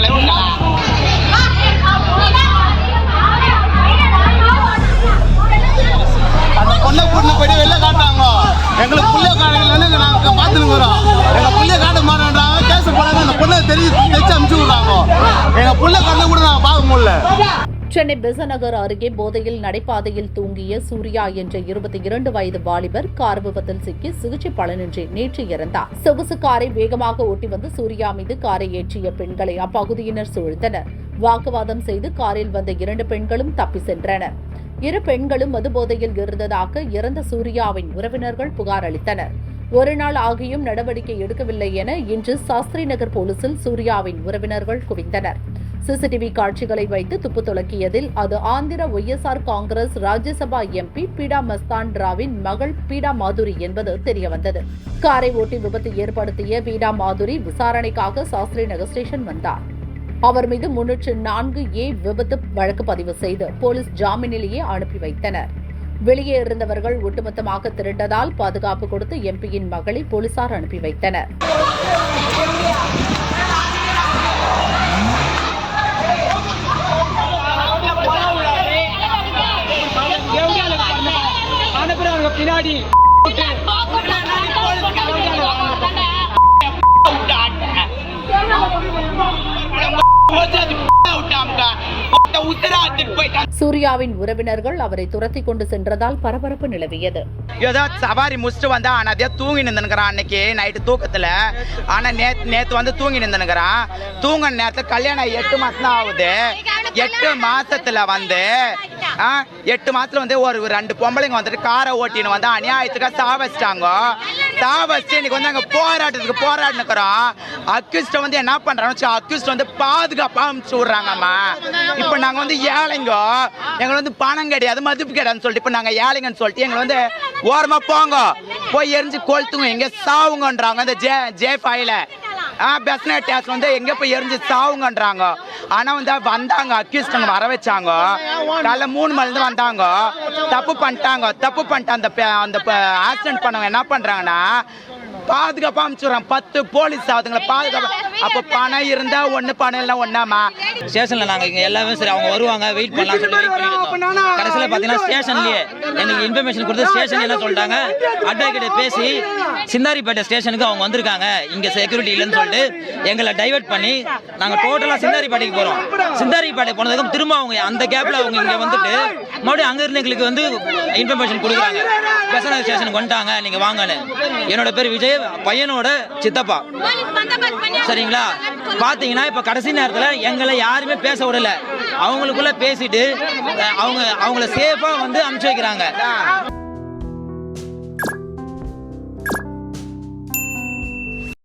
కిలోమీటర్లే ఉన్నా அந்த பொண்ணை கூட்டினு எங்களுக்கு புள்ளிய காரணங்கள்னு நாங்கள் பார்த்துன்னு வரோம் எங்கள் புள்ளிய காட்ட மாட்டேன்றாங்க கேஸ் போனாங்க அந்த பொண்ணை தெரிஞ்சு தெரிச்சு அமுச்சு விடுறாங்க. எங்க புள்ள கண்டு கூட நான் பார்க்க முடியல. சென்னை பெசநகர் அருகே போதையில் நடைபாதையில் தூங்கிய சூர்யா என்ற இருபத்தி இரண்டு வயது வாலிபர் கார் விபத்தில் சிக்கி சிகிச்சை பலனின்றி நேற்று இறந்தார். சொகுசு காரை வேகமாக ஓட்டி வந்து சூர்யா மீது காரை ஏற்றிய பெண்களை அப்பகுதியினர் சூழ்ந்தனர். வாக்குவாதம் செய்து காரில் வந்த இரண்டு பெண்களும் தப்பி சென்றனர். இரு பெண்களும் மதுபோதையில் இருந்ததாக இறந்த சூர்யாவின் உறவினர்கள் புகார் அளித்தனர். ஒரு நாள் ஆகியும் நடவடிக்கை எடுக்கவில்லை என இன்று சாஸ்திரி நகர் போலீசில் சூர்யாவின் உறவினர்கள் குவிந்தனர். சிசிடிவி காட்சிகளை வைத்து துப்பு துலக்கியதில் அது Andhra YSR Congress Rajya Sabha MP Beeda மஸ்தான்ராவின் மகள் பீடா மாதுரி என்பது தெரியவந்தது. காரை ஓட்டி விபத்து ஏற்படுத்திய பீடா மாதுரி விசாரணைக்காக சாஸ்திரி நகர் ஸ்டேஷன் வந்தார். அவர் மீது முன்னூற்று நான்கு ஏ விபத்து வழக்கு பதிவு செய்து போலீஸ் ஜாமீனிலேயே அனுப்பி வைத்தனர். வெளியே இருந்தவர்கள் ஒட்டுமொத்தமாக திரண்டதால் பாதுகாப்பு கொடுத்து எம்பியின் மகளை போலீசார் அனுப்பி வைத்தனர். சூர்யாவின் உறவினர்கள் அவரை துரத்தி கொண்டு சென்றதால் பரபரப்பு நிலவியது. ஏதோ சவாரி முடிச்சுட்டு வந்தா ஆனா அதே தூங்கி நின்றுனுக்குறான் அன்னைக்கு நைட்டு தூக்கத்துல. ஆனா நேத்து நேத்து வந்து தூங்கி நின்றுனுக்குறான் தூங்கின நேரத்துல கல்யாணம் ஆகி எட்டு மாசம் தான் ஆகுது. எட்டு மாசத்துல வந்து எட்டு மாசத்துல வந்து ஒரு ரெண்டு பொம்பளைங்க வந்துட்டு காரை ஓட்டின்னு வந்து அநியாயத்துக்காக சாவச்சிட்டாங்க சாவச்சு இன்னைக்கு வந்து அங்க போராட்டத்துக்கு போராடினுக்கிறோம். அக்யூஸ்ட வந்து என்ன பண்றாங்க அக்யூஸ்ட் வந்து பாதுகாப்பா அனுப்பிச்சு விடுறாங்கம்மா இப்போ நாங்க வந்து ஏழைங்க. எங்களுக்கு வந்து பணம் கிடையாது மதிப்பு கிடையாதுன்னு சொல்லிட்டு இப்போ நாங்க ஏழைங்கன்னு சொல்லிட்டு எங்களை வந்து ஓரமா போங்க. போய் எரிஞ்சு கொளுத்துங்க. எங்க சாவுங்கன்றாங்க அந்த ஜே ஜே ஃபைல. ஆ பெஸ்னட் டேஸ் வந்து எங்கே போய் எரிஞ்சு சாவுங்கன்றாங்க. ஆனால் வந்து வந்தாங்க அக்யூஸ்டங்க வர வச்சாங்க. காலைல மூணு மணிலேருந்து வந்தாங்க. தப்பு பண்ணிட்டாங்க தப்பு பண்ணிட்டு அந்த அந்த ஆக்சிடென்ட் பண்ணவங்க என்ன பண்ணுறாங்கன்னா பாதுகாப்பாக அனுப்பிச்சுடுறாங்க பத்து போலீஸ் அதுங்களை பாதுகாப்பாக அப்போ பணம் இருந்தா ஒண்ணு பணம் இல்லை ஒண்ணாமா ஸ்டேஷன்ல நாங்க இங்க எல்லாமே சரி அவங்க வருவாங்க வெயிட் பண்ணலாம் சொல்லி வெயிட் பண்ணிட்டு இருந்தோம். கடைசியில பாத்தீங்கன்னா ஸ்டேஷன்லயே எங்களுக்கு இன்ஃபர்மேஷன் கொடுத்து ஸ்டேஷன் என்ன சொல்லிட்டாங்க அட்வொகேட் பேசி சிந்தாரிப்பேட்டை ஸ்டேஷனுக்கு அவங்க வந்திருக்காங்க. இங்க செக்யூரிட்டி இல்லைன்னு சொல்லிட்டு எங்களை டைவர்ட் பண்ணி நாங்க டோட்டலா சிந்தாரிப்பேட்டைக்கு போறோம். சிந்தாரிப்பேட்டை போனதுக்கு திரும்ப அவங்க அந்த கேப்ல அவங்க இங்க வந்துட்டு மறுபடியும் அங்க இருந்து எங்களுக்கு வந்து இன்ஃபர்மேஷன் கொடுக்குறாங்க. பெசனல் ஸ்டேஷனுக்கு வந்துட்டாங்க. நீங்க வாங்கன்னு. என்னோட பேர் விஜய் பையனோட சித்தப்பா. சரிங்களா? பாத்தீங்கன்னா இப்ப கடைசி நேரத்துல எங்களை யாருமே பேச விடல. அவங்களுக்குள்ள பேசிட்டு அவங்க அவங்கள சேஃபா வந்து அனுப்பிச்சு வைக்கிறாங்க.